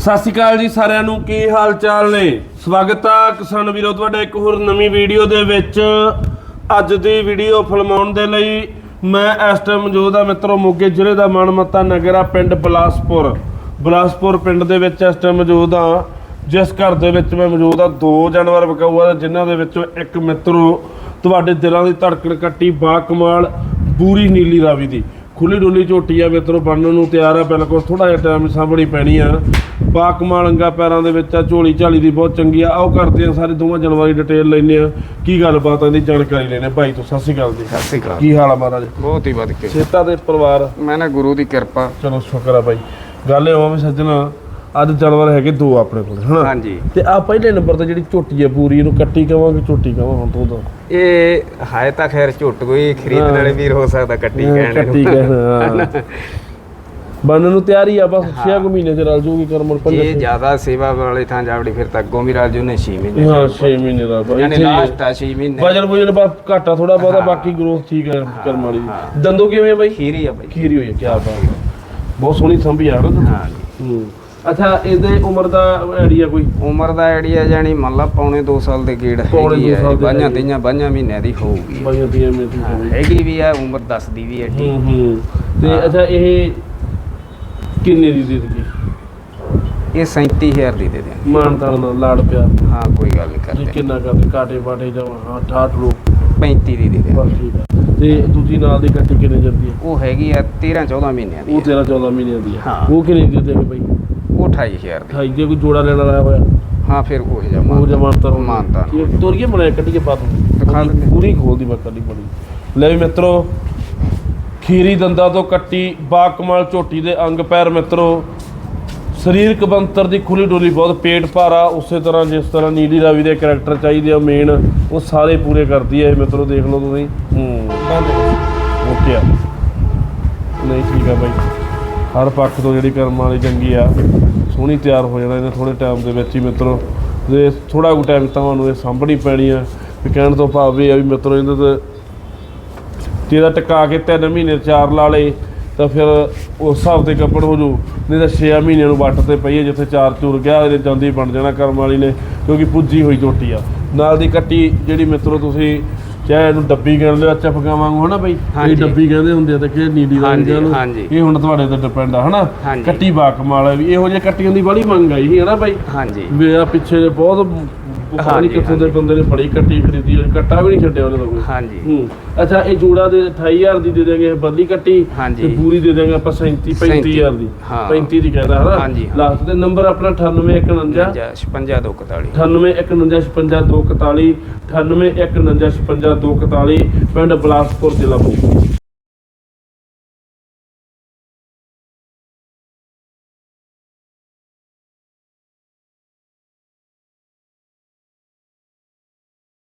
ਸਤਿ ਸ਼੍ਰੀ ਅਕਾਲ ਜੀ ਸਾਰਿਆਂ ਨੂੰ, ਕੀ ਹਾਲ ਚਾਲ ਨੇ? ਸਵਾਗਤ ਆ ਕਿਸਾਨ ਵੀਰੋ, ਤੁਹਾਡਾ ਇੱਕ ਹੋਰ ਨਵੀਂ ਵੀਡੀਓ ਦੇ ਵਿੱਚ। ਅੱਜ ਦੀ ਵੀਡੀਓ ਫਿਲਮਾਉਣ ਦੇ ਲਈ ਮੈਂ ਇਸ ਟਾਈਮ ਮੌਜੂਦ ਆ ਮਿੱਤਰੋ, ਮੋਗੇ ਜ਼ਿਲ੍ਹੇ ਦਾ ਮਨਮੱਤਾ ਨਗਰ ਆ, ਪਿੰਡ ਬਲਾਸਪੁਰ। ਬਲਾਸਪੁਰ ਪਿੰਡ ਦੇ ਵਿੱਚ ਇਸ ਟਾਈਮ ਮੌਜੂਦ ਆ। ਜਿਸ ਘਰ ਦੇ ਵਿੱਚ ਮੈਂ ਮੌਜੂਦ ਆ, ਦੋ ਜਾਨਵਰ ਵਿਕਾਊ ਆ ਜਿਨ੍ਹਾਂ ਦੇ ਵਿੱਚੋਂ ਇੱਕ ਮਿੱਤਰੋ, ਤੁਹਾਡੇ ਦਿਲਾਂ ਦੀ ਧੜਕਣ ਕੱਟੀ ਬਾ ਕਮਾਲ, ਬੂਰੀ ਨੀਲੀ ਰਾਵੀ ਦੀ। ਖੁੱਲੀ ਡੁੱਲੀ ਝੋਟੀ ਆ ਮਿੱਤਰੋ, ਬਣਨ ਨੂੰ ਤਿਆਰ ਆ, ਬਿਲਕੁਲ ਥੋੜਾ ਜਿਹਾ ਟਾਈਮ ਸਾਂਭਣੀ ਪੈਣੀ ਆ। ਬਾ ਕਮਾਲ ਅੰਗਾ ਪੈਰਾਂ ਦੇ ਵਿੱਚ ਆ ਝੋਲੀ ਝਾਲੀ ਦੀ ਬਹੁਤ ਚੰਗੀ ਆ। ਆਓ ਕਰਦੇ ਆ ਸਾਰੇ ਦੋਵਾਂ ਜਾਨਵਰਾਂ ਦੀ ਡਿਟੇਲ ਲੈਨੇ ਆ ਕੀ ਗੱਲਬਾਤ ਆ ਇਹਦੀ ਜਾਣਕਾਰੀ ਲੈਨੇ ਆ। ਭਾਈ ਤੋਂ ਸਤਿ ਸ਼੍ਰੀ ਅਕਾਲ ਜੀ। ਸਤਿ ਸ਼੍ਰੀ ਅਕਾਲ। ਕੀ ਹਾਲ ਆ ਮਹਾਰਾਜ? ਬਹੁਤ ਹੀ ਵੱਧ ਕੇ। ਸੇਤਾ ਦੇ ਪਰਿਵਾਰ। ਮੈਂ ਨਾ ਗੁਰੂ ਦੀ ਕਿਰਪਾ। ਚਲੋ ਸ਼ੁਕਰ ਆ ਭਾਈ। ਗੱਲ ਇਹ ਆ ਵੀ ਸੱਜਣਾ ਅੱਜ ਜਾਨਵਰ ਹੈਗੇ ਦੋ ਆਪਣੇ ਕੋਲ ਹਨਾ? ਹਾਂਜੀ। ਤੇ ਆ ਪਹਿਲੇ ਨੰਬਰ ਤੇ ਜਿਹੜੀ ਝੋਟੀ ਆ ਪੂਰੀ ਇਹਨੂੰ ਕੱਟੀ ਕਵਾਂਗੇ ਝੋਟੀ ਕਵਾਂ ਹੁਣ ਤੋਂ ਤਾਂ ਇਹ ਹਾਏ ਤਾਂ ਖੈਰ ਝੁੱਟ ਕੋਈ ਖਰੀਦਣ ਵਾਲੇ ਵੀਰ ਹੋ ਸਕਦਾ ਕੱਟੀ ਕਹਿਣ ਕੱਟੀ ਕਹਿਣਾ ਬਣਨ ਨੂੰ ਤਿਆਰੀ ਆ ਬਸ 6 ਮਹੀਨੇ ਚ ਰਲ ਜੂਗੀ ਕਰਮਲ ਇਹ ਪੰਜ ਜ਼ਿਆਦਾ ਸੇਵਾ ਵਾਲੇ ਥਾਂ ਜਾਵੜੀ ਫਿਰ ਤਾਂ ਅੱਗੋਂ ਵੀ ਰਾਜੂ ਨੇ 6 ਮਹੀਨੇ। ਹਾਂ 6 ਮਹੀਨੇ ਦਾ ਯਾਨੀ। ਲਾਸਟ ਆ। 6 ਮਹੀਨੇ। ਵਜਨ ਵਜਨ ਬਸ ਘਾਟਾ ਥੋੜਾ ਬਹੁਤਾ ਬਾਕੀ ਗਰੋਥ ਠੀਕ ਹੈ ਕਰਮ ਵਾਲੀ। ਦੀ। ਦੰਦੋ ਕਿਵੇਂ ਆ ਬਾਈ? ਖੀਰੀ ਆ ਬਾਈ। ਖੀਰੀ ਹੋਈ ਹੈ ਕੀ ਬਾਤ। ਬਹੁਤ ਸੋਹਣੀ ਸੰਭੀ ਆ ਨਾ ਹਾਂ ਜੀ। ਹੂੰ। ਅੱਛਾ ਇਹਦੇ ਉਮਰ ਦਾ ਆਈਡੀਆ ਕੋਈ? ਉਮਰ ਦਾ ਆਈਡੀਆ ਜਾਨੀ ਮੰਨ ਲਾ ਪੌਣੇ 2 ਸਾਲ ਦੇ ਗੇੜ ਪੌਣੇ ਹੈਗੀ ਦੋ ਹੈ ਦੇ ਹੈਗੀ। ਤੀਆਂ ਬਾਈਆਂ ਮਹੀਨਿਆਂ ਦੀ ਹੋਊਗੀ। ਬਾਈਆਂ ਦੀਆਂ ਮੇਰੀ ਹਾਂ, ਹੈਗੀ ਵੀ ਆ ਉਮਰ ਦੱਸਦੀ ਵੀ ਹੈ ਹੂੰ ਹੂੰ। ਤੇ ਅੱਛਾ ਇਹ ਕਿੰਨੇ ਦੀ ਦੇ ਦਿੱਤੀ ਇਹ 37000 ਦੀ ਦੇ ਦੇ ਮਾਨਤਾਨ ਨਾਲ ਲਾੜ ਪਿਆ ਹਾਂ ਕੋਈ ਗੱਲ ਨਹੀਂ ਜੀ ਕਰਦੇ ਕਿੰਨਾ ਕਰਦੇ? ਕਾਟੇ ਬਾਟੇ ਜਾਂ ਹਾਂ 68 ਲੋਕ? 35 ਦੀ ਦੇ ਦੇ ਬਸ ਠੀਕ ਆ। ਤੇ ਦੂਜੀ ਨਾਲ ਦੀ ਕੱਟੀ ਕਿੰਨੇ ਜਾਂਦੀ ਹੈ? ਉਹ ਹੈਗੀ ਆ 13 14 ਮਹੀਨਿਆਂ ਦੀ ਉਹ ਹੈ। 13 14 ਮਹੀਨਿਆਂ ਦੀ ਹੈ ਹਾਂ। ਉਹ ਕਿੰਨੇ ਦੀ ਦੇਗੇ ਬਾਈ? ਉਹ 28000 ਦੀ। ਹਾਈ ਜੇ ਕੋਈ ਜੋੜਾ ਲੈਣ ਵਾਲਾ ਹੋਇਆ? ਹਾਂ ਫਿਰ ਉਹ ਉਹ ਜਮਾ ਜਮਾਨਤਾਂ ਮਾਨਤਾ ਤੋਰੀਏ ਬਣਾਇਆ ਕੱਢ ਕੇ ਪਾ ਦੂੰ ਦਿਖਾ ਦਿੰਦੇ। ਪੂਰੀ ਖੋਲਦੀ ਮੈਂ ਕੱਢੀ ਬੜੀ। ਲੈ ਵੀ ਮਿੱਤਰੋ ਖੀਰੀ ਦੰਦਾਂ ਤੋਂ ਕੱਟੀ ਬਾਕਮਾਲ ਝੋਟੀ ਦੇ ਅੰਗ ਪੈਰ ਮਿੱਤਰੋ। ਸਰੀਰਕ ਬੰਤਰ ਦੀ ਖੁੱਲੀ ਡੋਲੀ ਬਹੁਤ ਪੇਟ ਭਾਰਾ, ਉਸੇ ਤਰ੍ਹਾਂ ਜਿਸ ਤਰ੍ਹਾਂ ਨੀਲੀ ਰਾਵੀ ਦੇ ਕੈਰੈਕਟਰ ਚਾਹੀਦੇ ਆ ਮੇਨ ਉਹ ਸਾਰੇ ਪੂਰੇ ਕਰਦੀ ਹੈ ਇਹ ਮਿੱਤਰੋ, ਦੇਖ ਲਓ ਤੁਸੀਂ। ਹੂੰ, ਓਕੇ ਆ। ਨਹੀਂ, ਠੀਕ ਆ ਬਾਈ। ਹਰ ਪੱਖ ਤੋਂ ਜਿਹੜੀ ਕਰਮਾਂ ਵਾਲੀ ਚੰਗੀ ਆ, ਸੋਹਣੀ ਤਿਆਰ ਹੋ ਜਾਣਾ ਇਹਨੇ ਥੋੜੇ ਟਾਈਮ ਦੇ ਵਿੱਚ ਹੀ ਮਿੱਤਰੋ। ਤੇ ਥੋੜਾ ਕੁ ਟਾਈਮ ਤੁਹਾਨੂੰ ਇਹ ਸਾਂਭਣੀ ਪੈਣੀ ਆ, ਵੀ ਕਹਿਣ ਤੋਂ ਭਾਵ ਇਹ ਆ ਵੀ ਮਿੱਤਰੋ, ਇਹਦੇ ਤੇ ਜੇ ਇਹਦਾ ਟਿਕਾ ਕੇ 3 ਮਹੀਨੇ ਚਾਰ ਲਾ ਲੇ ਤਾਂ ਫਿਰ ਉਸ ਹਿਸਾਬ ਤੇ ਕੱਪੜ ਹੋ ਜੂ। ਨਹੀਂ ਤਾਂ 6 ਮਹੀਨਿਆਂ ਨੂੰ ਵੱਟ ਤੇ ਪਈ ਹੈ ਜਿੱਥੇ ਚਾਰ ਚੂਰ ਗਿਆ ਇਹਦੇ ਜਾਂਦੀ ਬਣ ਜਾਣਾ ਕਰਮ ਵਾਲੀ ਨੇ ਕਿਉਂਕਿ ਪੁੱਜੀ ਹੋਈ ਝੋਟੀ ਆ। ਨਾਲ ਦੀ ਕੱਟੀ ਜਿਹੜੀ ਮਿੱਤਰੋ ਤੁਸੀਂ ਚਾਹੇ ਇਹਨੂੰ ਡੱਬੀ ਕਹਿੰਦੇ ਹੋ ਚਪਕਾ ਵਾਂਗੂ ਹਨਾ ਬਈ? ਇਹ। ਡੱਬੀ ਕਹਿੰਦੇ ਹੁੰਦੇ ਆ ਤੇ ਕਿ ਨੀਲੀ ਦਾ ਕਹਿੰਦੇ ਹਾਂਜੀ। ਇਹ ਹੁਣ ਤੁਹਾਡੇ ਤੇ ਡਿਪੈਂਡ ਆ ਹਨਾ। ਕੱਟੀ ਬਾਕਮਾਲ ਹੈ ਵੀ ਇਹੋ ਜਿਹੇ ਕੱਟੀਆਂ ਦੀ ਬੜੀ ਮੰਗ ਆਈ ਸੀ ਹਨਾ ਬਾਈ? ਹਾਂਜੀ। ਵੀ ਆ ਪਿੱਛੇ ਬਹੁਤ ਪਤਾ ਹਾਂਜੀ, ਨਹੀਂ ਕਿੱਥੋਂ ਦੇ ਬੰਦੇ ਨੇ ਬੜੀ ਕੱਟੀ ਖਰੀਦੀ ਆ, ਕੱਟਾ ਵੀ ਨਹੀਂ ਛੱਡਿਆ ਉਹਨੇ ਤਾਂ ਕੋਈ। ਹਾਂਜੀ। ਹੂੰ। ਅੱਛਾ ਇਹ ਜੋੜਾ ਦੇ 28000 ਦੀ ਦੇ ਦੇਗੇ ਇਹ ਬੱਲੀ ਕੱਟੀ ਹਾਂਜੀ। ਤੇ ਪੂਰੀ ਦੇ ਦੇਗੇ ਆਪਾਂ 37 35000 ਦੀ। ਹਾਂ। 35 ਦੀ ਕਹਿੰਦਾ ਹਨਾ? ਹਾਂਜੀ, ਹਾਂ। ਲਾਸਟ ਦੇ ਨੰਬਰ ਆਪਣਾ 9851 56 241 9851 241 9851 241 ਪਿੰਡ ਬਲਾਸਪੁਰ ਜ਼ਿਲ੍ਹਾ ਮੋਗਾ